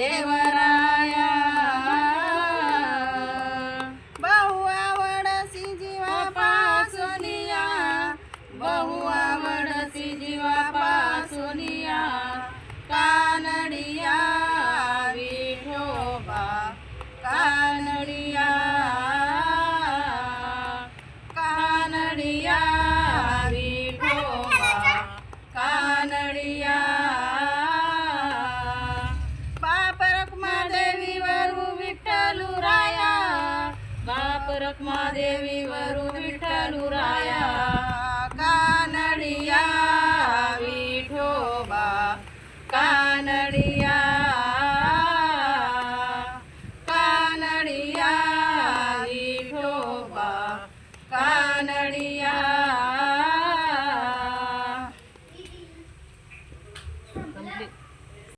ದೇವರ रखमादेवी वरून विठ्ठलुराया कानडिया विठोबा कानडिया कानडिया विठोबा कानडिया